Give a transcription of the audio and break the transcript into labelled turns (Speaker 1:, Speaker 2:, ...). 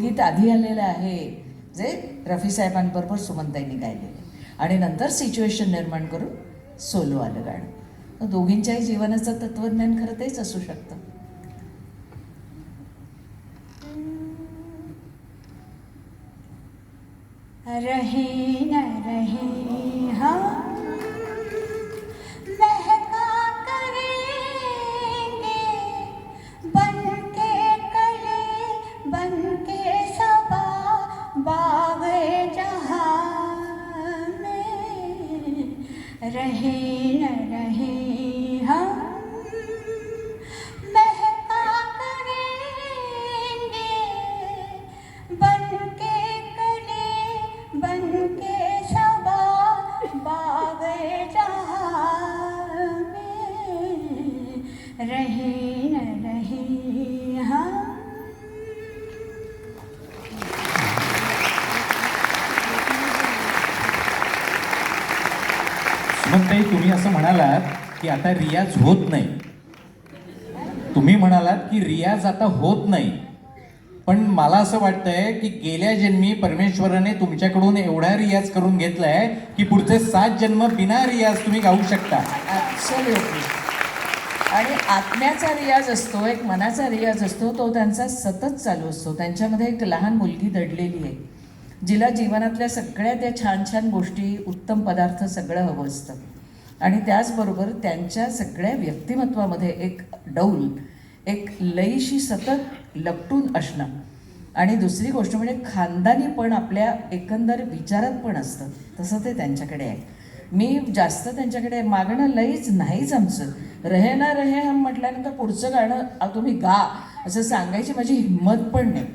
Speaker 1: गीत आधी आलेलं आहे जे रफी साहेबांबरोबर सुमनताईंनी गायलेलं आणि नंतर सिच्युएशन निर्माण करून सोलो आलं गाणं. तर दोघींच्याही जीवनाचं तत्वज्ञान खरं तेच असू शकतं.
Speaker 2: रहे रहे न रहे हम महका करेंगे बन के कले बन के सबा बाग जहाँ में रहे मग
Speaker 3: ते तुम्ही असं म्हणालात की आता रियाज होत नाही. तुम्ही म्हणालात की रियाज आता होत नाही. पण मला असं वाटतंय की गेल्या जन्मी परमेश्वराने तुमच्याकडून एवढा रियाज करून घेतलाय की पुढचे सात जन्म बिना रियाज तुम्ही गाऊ शकता.
Speaker 1: आणि आत्म्याचा रियाज असतो एक मनाचा रियाज असतो तो त्यांचा सतत चालू असतो. त्यांच्यामध्ये एक लहान मुलगी दडलेली आहे. जिला जीवनातल्या सगळ्या त्या छान छान गोष्टी उत्तम पदार्थ सगळं हवं असतं. आणि त्याचबरोबर त्यांच्या सगळ्या व्यक्तिमत्वामध्ये एक डौल एक लईशी सतत लपटून असणं. आणि दुसरी गोष्ट म्हणजे खानदानी पण आपल्या एकंदर विचारात पण असतं. तसं ते त्यांच्याकडे आहे. मी जास्त त्यांच्याकडे मागणं लईच नाहीच आमचं. रहे ना रहे हम म्हटल्यानंतर पुढचं गाणं तुम्ही गा असं सांगायची माझी हिंमत पण नाही.